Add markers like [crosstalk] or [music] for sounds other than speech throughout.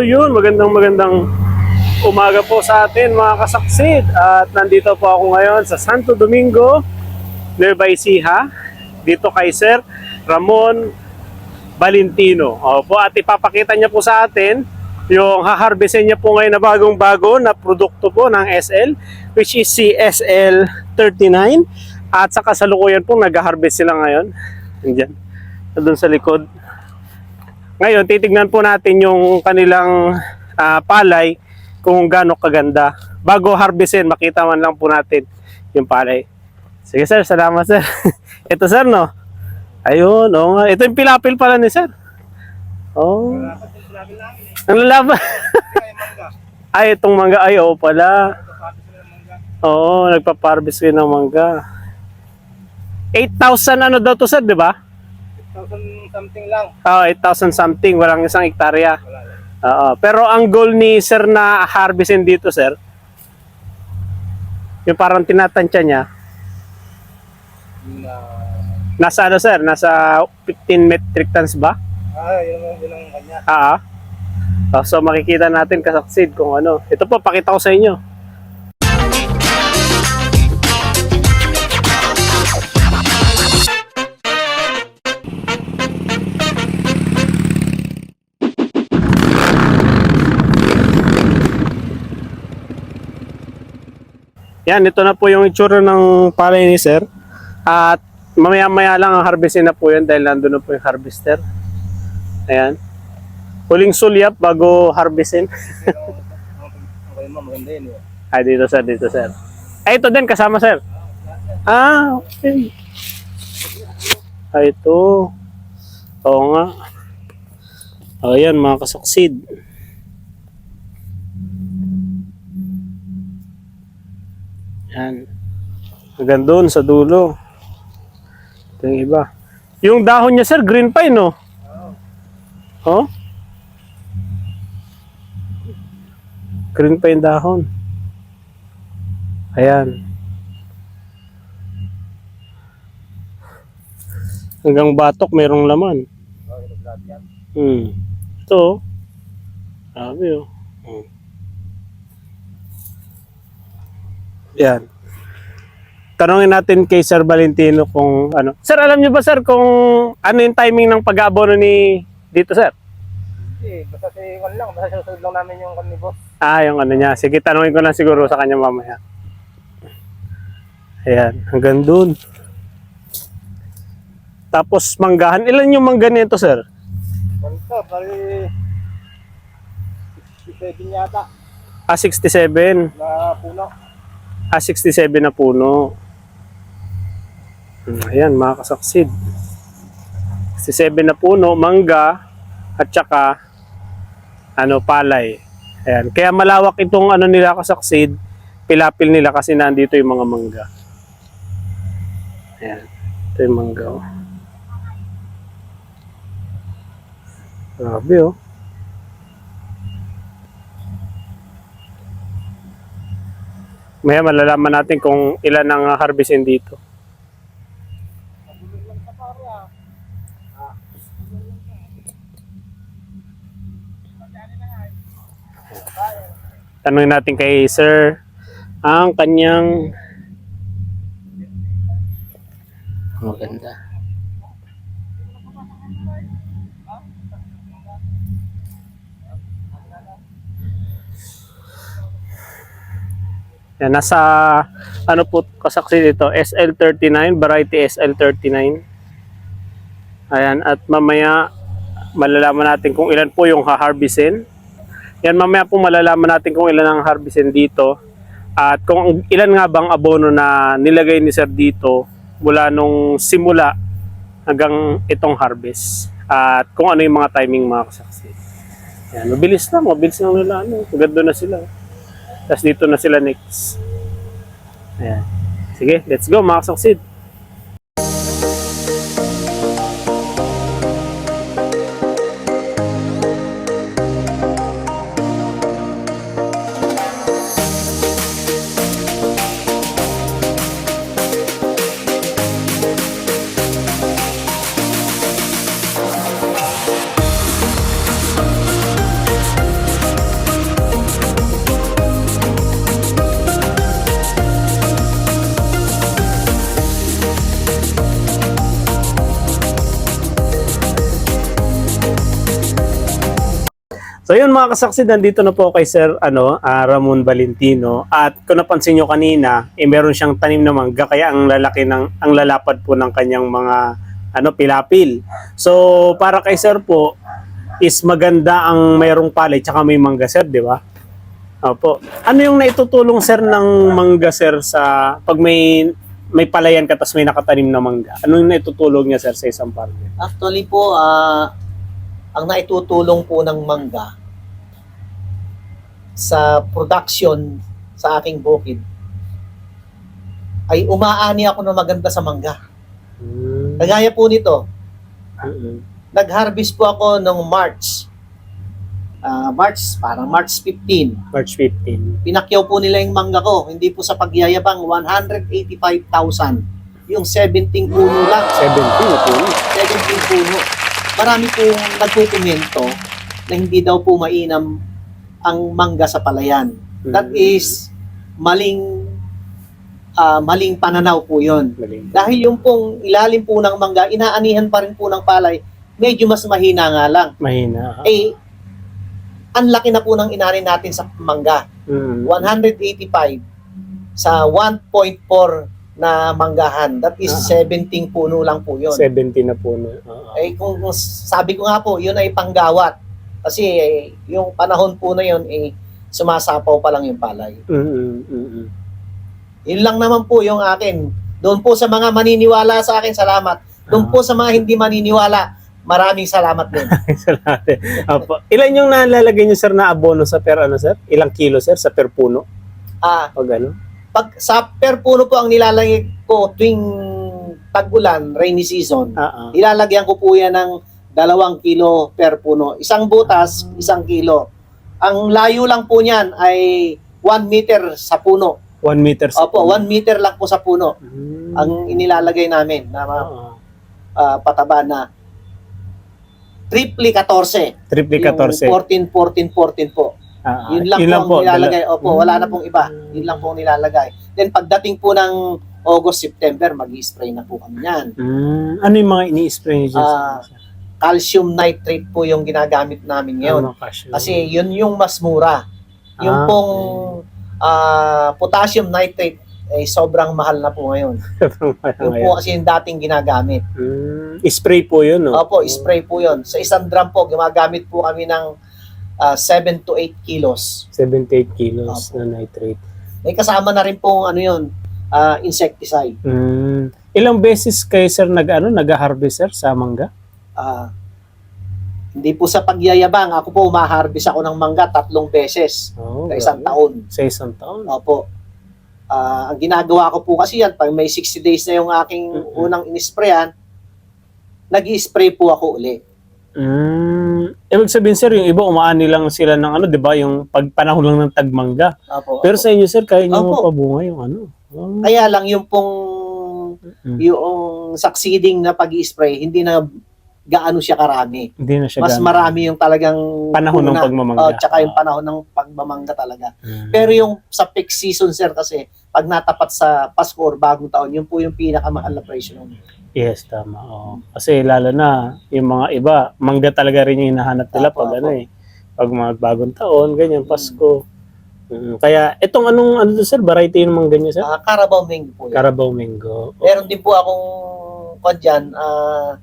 So yun, magandang magandang umaga po sa atin mga kasaksid. At nandito po ako ngayon sa Santo Domingo, Nueva Ecija, dito kay Sir Ramon Valentino. Opo, at ipapakita niya po sa atin yung haharvestin niya po ngayon na bagong-bago na produkto po ng SL, which is si SL39. At sa kasalukuyan po, nag-harvest sila ngayon. Andyan, doon sa likod. Ngayon, titignan po natin yung kanilang ah, palay kung gaano kaganda. Bago harvestin, makita man lang po natin yung palay. Sige sir, salamat sir. [laughs] Ito sir, no? Ayun, nga. Ito yung pilapil pala ni sir. Oh. Ang lalaban. [laughs] ay, itong mangga. Ay, oo pala. Oo, nagpa-harvest ng mangga. 8,000 ano daw to sir, di ba? 1,000 something lang. Oo, 8,000 something. Walang isang hektarya. Wala lang. Oo. Pero ang goal ni sir na harvestin dito, sir, yung parang tinatansya niya, na... nasa ano, sir? Nasa 15 metric tons ba? Ah, yun ang, yun ang kanya. Ah. ah. so makikita natin kasaksid kung ano. Ito po, pakita ko sa inyo. Yan, ito na po yung itsura ng palay ni sir. At mamaya-maya lang ang harvestin na po yan dahil nandun na po yung harvester. Ayan. Huling sulyap bago harvestin. Eh. [laughs] Ay, dito sir, dito sir. Ay, ito din, kasama sir. Ah, okay. Ay, ito. Oo nga. O, yan, mga kasaksid. Yan. Hanggang doon sa dulo. Ito yung iba. Yung dahon niya, sir, green eh, no? Oh? Green yung dahon. Ayan. Hanggang batok merong laman. Oh. Hmm. Ito. Sabi oh. Hmm. Yan. Tanungin natin kay Sir Valentino kung ano. Sir, alam niyo ba sir kung ano yung timing ng pag-aabono ni dito sir? Hindi, basta si Juan lang. Basta sinusunod lang namin yung kami boss. Ah, yung ano niya. Sige, tanungin ko lang siguro sa kanya mamaya. Ayan, hanggang dun. Tapos manggahan. Ilan yung mangga nito, sir? Ganito, bali... 67 yata Ah, 67. na puno. Ah, 67 na puno. Hmm, Ayan, mga kasaksid. 67 na puno, mangga, at saka, ano, palay. Ayan. Kaya malawak itong ano nila kasaksid, pilapil nila kasi nandito yung mga mangga. Ayan. Ito yung mangga, oh. Grabe, oh. Maya malalaman natin kung ilan ang harvestin dito. Tanungin natin kay Sir ang kanyang maganda. Yan, nasa ano po kasaksi dito, SL39, variety SL39. Ayan, at mamaya malalaman natin kung ilan po yung haharvestin. Yan, mamaya po malalaman natin kung ilan ang harvestin dito. At kung ilan nga bang abono na nilagay ni Sir dito mula nung simula hanggang itong harvest. At kung ano yung mga timing mga kasaksi. Yan, mabilis lang, mabilis lang nila. Ano, na sila. Tapos dito na sila next. Ayan. Sige, let's go mga kasaksid. So yun mga kasaksi, nandito na po kay Sir ano, ah, Ramon Valentino at kung napansin nyo kanina, eh, meron siyang tanim na mangga kaya ang lalaki ng ang lalapad po ng kanyang mga ano pilapil. So para kay Sir po is maganda ang mayroong palay tsaka may mangga Sir, di ba? Opo. Ano yung naitutulong Sir ng mangga Sir sa pag may may palayan ka tapos may nakatanim na mangga? Ano yung naitutulong niya Sir sa isang farmer? Actually po, ah, ang naitutulong po ng mangga sa production sa aking bukid ay umaani ako ng maganda sa mangga. Mm. Kagaya po nito, Mm-mm. nag-harvest po ako noong March. Ah, March, parang March 15. March 15. Pinakyaw po nila yung mangga ko. Hindi po sa pagyayabang, 185,000. Yung 17 puno lang. 17 na po. 17 puno. Marami pong nagkukomento na hindi daw po mainam ang mangga sa palayan. That is maling ah, maling pananaw po 'yon. Dahil yung pong ilalim po ng mangga, inaanihan pa rin po ng palay, medyo mas mahina nga lang. Mahina. Eh, ang laki na po ng inanin natin sa mangga. Mm. 185 sa 1.4 na manggahan. That is Ah. 17 puno lang po 'yon. 17 na po. No? Oo. Eh kung, kung sabi ko nga po, yun ay panggawat. Kasi eh, yung panahon po na yun, eh, sumasapaw pa lang yung palay. Mm, mm, mm. Yun lang naman po yung akin. Doon po sa mga maniniwala sa akin, salamat. Doon Ah. po sa mga hindi maniniwala, maraming salamat din. [laughs] Salamat. Opo. Ilan yung nalalagay niyo sir na abono sa per ano sir? Ilang kilo sir sa per puno? Ah, Pag ano? pag sa per puno po ang nilalagay ko tuwing tag-ulan, rainy season, Ah, ah. ilalagyan ko po yan ng dalawang kilo per puno. Isang butas, isang kilo. Ang layo lang po niyan ay 1 meter sa puno. One meter sa Opo, 1 meter lang po sa puno Mm. ang inilalagay namin na Oo. ah, pataba na triple 14. Triple Yung 14. 14, 14, 14 po. Ah, ah. Yun lang po ang nilalagay. Opo, wala na pong iba. Yun lang po ang nilalagay. Then pagdating po ng August, September, mag-spray na po kami yan. Mm, ano yung mga ini-spray niyo dyan? Sir? Calcium nitrate po yung ginagamit namin ngayon. Ano, calcium? Kasi yun yung mas mura. Yung Ah, pong ah, potassium nitrate ay sobrang mahal na po ngayon. [laughs] Yung po kasi yung dating ginagamit. Mm, spray po yun, no? Opo, spray po yun. Sa isang drum po, gumagamit po kami ng ah, 7 to 8 kilos. 78 kilos Opo. na nitrate. May kasama na rin pong ano yun, ah, insecticide. Mm, ilang beses kayo sir nag ano, nag-harvest sir sa mangga? Ah, hindi po sa pagyayabang, ako po umaharvest ako ng mangga tatlong beses Oh, sa isang grabe. taon. Sa isang taon. Opo. Ah, ang ginagawa ko po kasi yan, pag may 60 days na yung aking Mm-mm. unang inisprayan, nag spray po ako uli. Mm, ibig sabihin sir, yung iba umaani lang sila ng ano, 'di ba, yung pagpanahon lang ng tagmangga. Opo, Pero opo. sa inyo sir, kaya niyo mapabunga yung ano. Oh. Kaya lang yung pong Mm. yung succeeding na pag-spray, hindi na gaano siya karami. Hindi na siya Mas ganun. marami yung talagang panahon ng una. pagmamangga. Oh, tsaka yung panahon ng pagmamangga talaga. Mm. Pero yung sa peak season, sir, kasi pag natapat sa Pasko or bagong taon, yun po yung pinakamahal na presyo nun. Yes, tama. Oo. Kasi lalo na yung mga iba, mangga talaga rin yung hinahanap nila Apo, pag ano eh. Pag mga bagong taon, ganyan, Pasko. Mm, Kaya itong anong ano to sir, variety yung mangga niyo sir? Ah, Carabao Mango po yun. Carabao Mango. Oo. Meron din po akong kwan dyan, ah,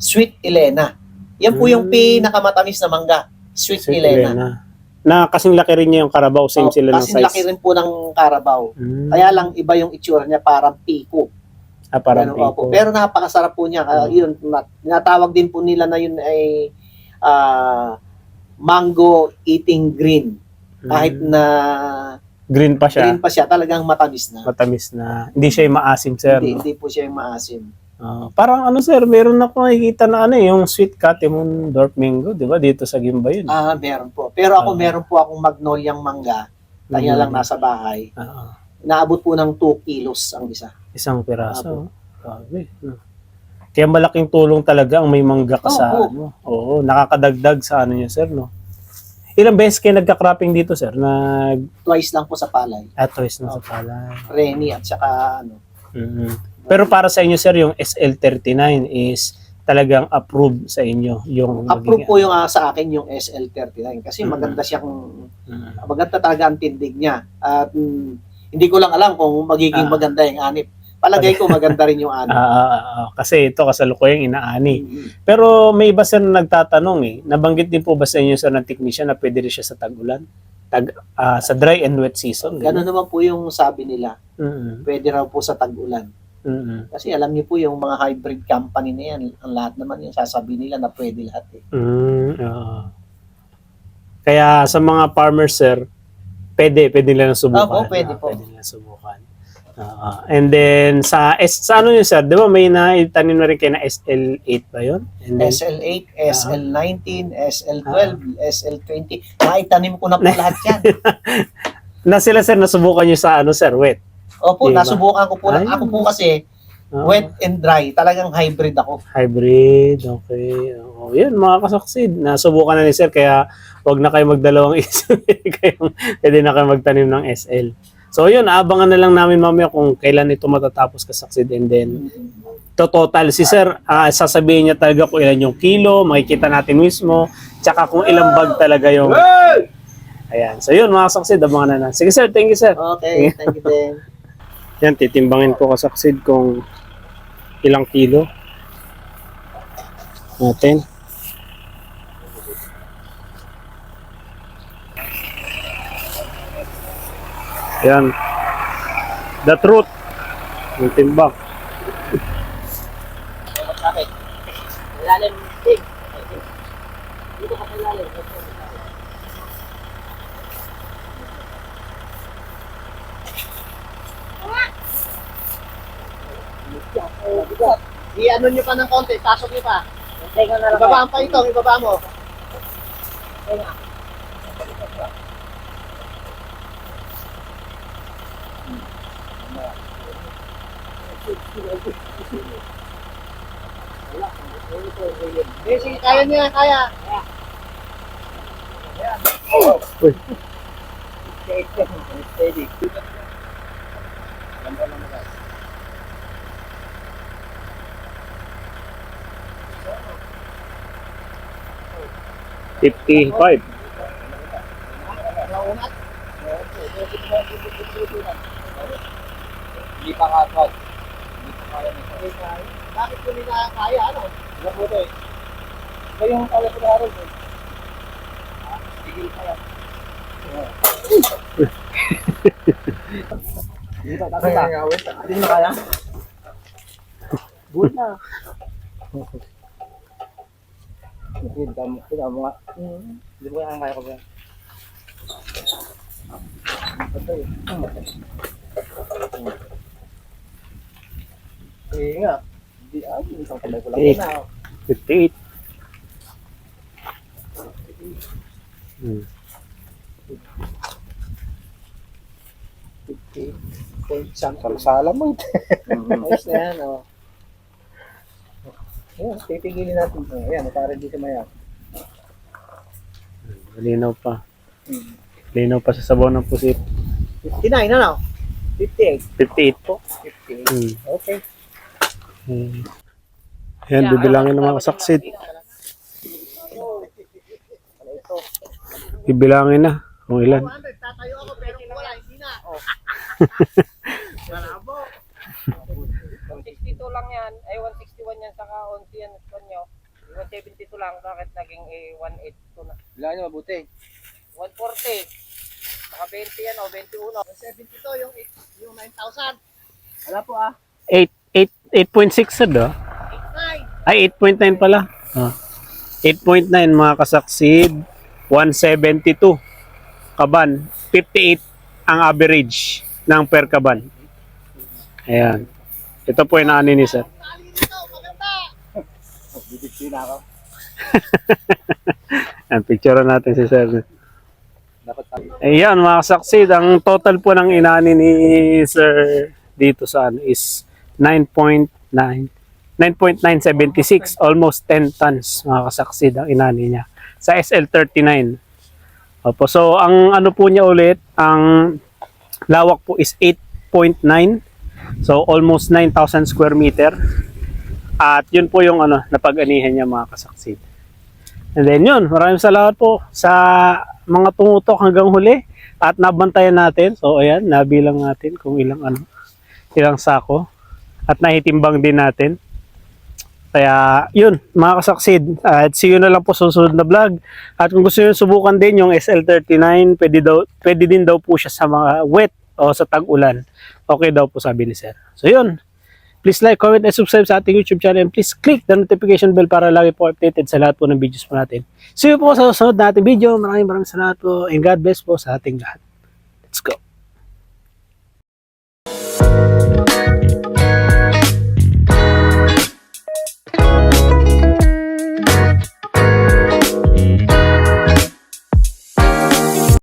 Sweet Elena. Yan po yung Mm. pinakamatamis na mangga. Sweet, Sweet Elena. Elena. Na kasing laki rin niya yung Carabao, same Oh, sila ng size. laki rin po ng Carabao. Mm. Kaya lang iba yung itsura niya parang piko. ah, parang Ganun, opo. pico. Pero napakasarap po niya. Kaya Mm. yun, na- tinatawag din po nila na yun ay ah, mango eating green. Kahit Mm. na green pa siya, green pa siya, talagang matamis na. matamis na. Hindi siya yung maasim sir. Hindi, no? hindi po siya yung maasim. Ah, parang ano sir, meron na ako nakikita na ano eh, yung sweet Catimon Dorp Mango, di ba? Dito sa Gimba yun. Ah, meron po. Pero ako Ah. meron po akong magnoliang mangga. Kaya Mm. lang nasa bahay. Ah, Naabot po ng 2 kilos ang isa. isang piraso. Grabe. Kaya malaking tulong talaga ang may mangga ka sa Oo. ano. Oo, nakakadagdag sa ano niya sir, no? Ilang beses kayo nagka-cropping dito sir? Nag Twice lang po sa palay. atoys na sa pala. Reni at saka ano. Mhm. Pero para sa inyo sir, yung SL39 is talagang approve sa inyo yung Approve magiging- po yung ah, sa akin yung SL39 kasi Mm. maganda siyang Mm. maganda talaga ang tindig niya. At mm, hindi ko lang alam kung magiging Ah. maganda yung anip. Palagay ko maganda rin yung anip. [laughs] Ah, ah, ah, ah. kasi ito kasalukuyang inaani. Mm. Pero may iba sir na nagtatanong eh. Nabanggit din po ba sa inyo sir ng technician na pwede rin siya sa tag-ulan? Tag, ah, sa dry and wet season. Ganun naman po yung sabi nila. Mm-mm. Pwede raw po sa tag-ulan. Mm-mm. Kasi alam niyo po yung mga hybrid company na yan, ang lahat naman yung sasabihin nila na pwede lahat eh. Mm, oo. Kaya sa mga farmers sir, pwede, pwede nila subukan. Opo, pwede Ah, po. Pwede nila subukan. Oo. and then sa S sa ano yun sir, 'di ba may naitanim na rin kayo na SL8 ba 'yon? And then SL8, Ah. SL19, SL12, SL20. Maitanim ko na po [laughs] lahat yan. na sila sir nasubukan niyo sa ano sir, wet. Opo, Diba? nasubukan ko po. Ay. Ako po kasi, Oo. wet and dry. Talagang hybrid ako. Hybrid, okay. Oo, yun, mga kasaksid. Nasubukan na ni sir, kaya wag na kayo magdalawang [laughs] isip. kayo, pwede na kayo magtanim ng SL. So yun, abangan na lang namin mamaya kung kailan ito matatapos kasaksid. And then, to total, si sir, ah, sasabihin niya talaga kung ilan yung kilo, makikita natin mismo, tsaka kung ilang bag talaga yung... Ayan. So yun, mga kasaksid, abangan na na. Sige sir, thank you sir. Okay, thank you din. Yan, titimbangin ko kasaksid kung ilang kilo natin. Yan. The truth. Yung timbang. po. I-ano nyo pa ng konti, pasok nyo pa. Tenga na lang. Ibabaan pa ito, ibaba mo. Tenga. Eh, sige, kaya niya, kaya. Uy. Steady. Ganda naman. 55. Hindi pa kaya. Bakit ko hindi kaya? Ano? Labuto eh. Kayo yung pala ko harold eh. Sigil pala. Dito, tatata. Hindi na kaya? Good na. [laughs] Hindi, tama tama mo nga. Hindi mo kaya kaya ko ba? Ito eh. Eh nga. Hindi, ah, isang kamay ko lang Eh. na. 58. Hmm. Salam mo ito. Ayos na yan, oh. Ayan, titigilin natin. Oh, ayan, para di sumaya. Malinaw pa. Malinaw pa sa sabaw ng pusit. 59, ano? 58. 58 po. 58. Hmm. Okay. Hmm. Yan, bibilangin ng mga kasaksid. Bibilangin na kung ilan. 100, tatayo ako pero wala, hindi na. [laughs] Oh. 162 lang yan, ay 161 yan, saka 11 yan sa nyo. 172 lang, bakit naging eh, 182 na? Bilangan nyo mabuti. 140, saka 20 yan o, 21. 72 yung, yung 9,000. Wala po ah. 8, 8, 8.6 sad ah. 9. Ay, 8.9 pala. Ah. 8.9 mga kasaksid. 172. Kaban. 58 ang average ng per kaban. Ayan. Ito po yung nani ni sir. Ako. [laughs] Ayan, picture natin si sir. Ayan mga kasaksid. Ang total po ng inani ni sir dito sa ano is 9.9 9.976 almost 10 tons mga kasaksid ang inani niya sa SL39 Opo, so ang ano po niya ulit ang lawak po is 8.9 so almost 9,000 square meter At yun po yung ano, napag-anihan niya mga kasaksid. And then yun, maraming salamat po sa mga tumutok hanggang huli at nabantayan natin. So ayan, nabilang natin kung ilang ano, ilang sako at naitimbang din natin. Kaya yun, mga kasaksid, at see you na lang po sa susunod na vlog. At kung gusto nyo subukan din yung SL39, pwede, daw, pwede din daw po siya sa mga wet o sa tag-ulan. Okay daw po sabi ni sir. So yun. Please like, comment, and subscribe sa ating YouTube channel. And please click the notification bell para lagi po updated sa lahat po ng videos po natin. See you po sa susunod na ating video. Maraming maraming salamat po and God bless po sa ating lahat. Let's go.